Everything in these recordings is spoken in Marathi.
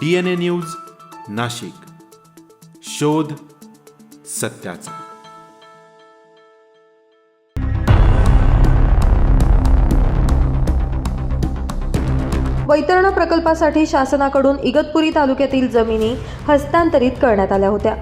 D N A news Nashik. शोध सत्याचा. वैतरणा प्रकल्पासाठी शासनाकडून इगतपुरी तालुक्यातील जमिनी हस्तांतरित करण्यात आल्या होत्या.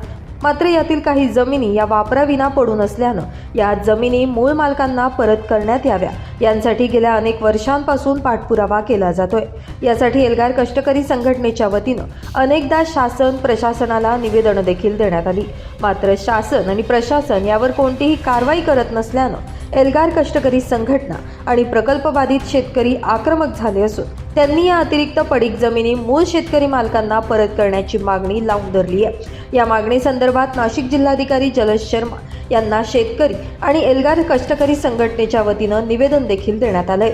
मात्र यातील काही जमिनी या वापराविना पडून असल्यानं या जमिनी मूळ मालकांना परत करण्यात याव्या. यांसाठी गेल्या अनेक वर्षांपासून पाठपुरावा केला जातोय. यासाठी एल्गार कष्टकरी संघटनेच्या वतीनं अनेकदा शासन प्रशासनाला निवेदनं देखील देण्यात आली. मात्र शासन आणि प्रशासन यावर कोणतीही कारवाई करत नसल्यानं एल्गार कष्टकरी संघटना आणि प्रकल्पबाधित शेतकरी आक्रमक झाले असून त्यांनी या अतिरिक्त पडीक जमिनी मूळ शेतकरी मालकांना परत करण्याची मागणी लावून धरली आहे. या मागणीसंदर्भात नाशिक जिल्हाधिकारी जलज शर्मा यांना शेतकरी आणि एल्गार कष्टकरी संघटनेच्या वतीनं निवेदन देखील देण्यात आहे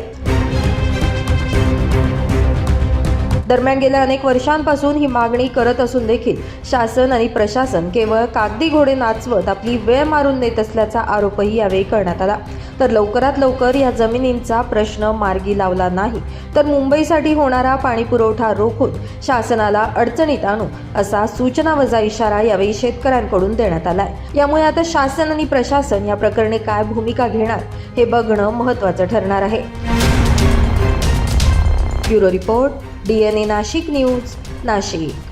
दरम्यान गेल्या अनेक वर्षांपासून ही मागणी करत असून देखील शासन आणि प्रशासन केवळ कागदी घोडे नाचवत आपली वेळ मारून देत असल्याचा आरोपही यावेळी करण्यात आला. तर लवकरात लवकर या जमिनींचा प्रश्न मार्गी लावला नाही तर मुंबईसाठी होणारा पाणीपुरवठा रोखून शासनाला अडचणीत आणू असा सूचना वजा इशारा यावेळी शेतकऱ्यांकडून देण्यात आलाय. यामुळे आता शासन आणि प्रशासन या प्रकरणी काय भूमिका घेणार हे बघणं महत्त्वाचं ठरणार आहे. Bureau report. D N A Nashik news Nashik.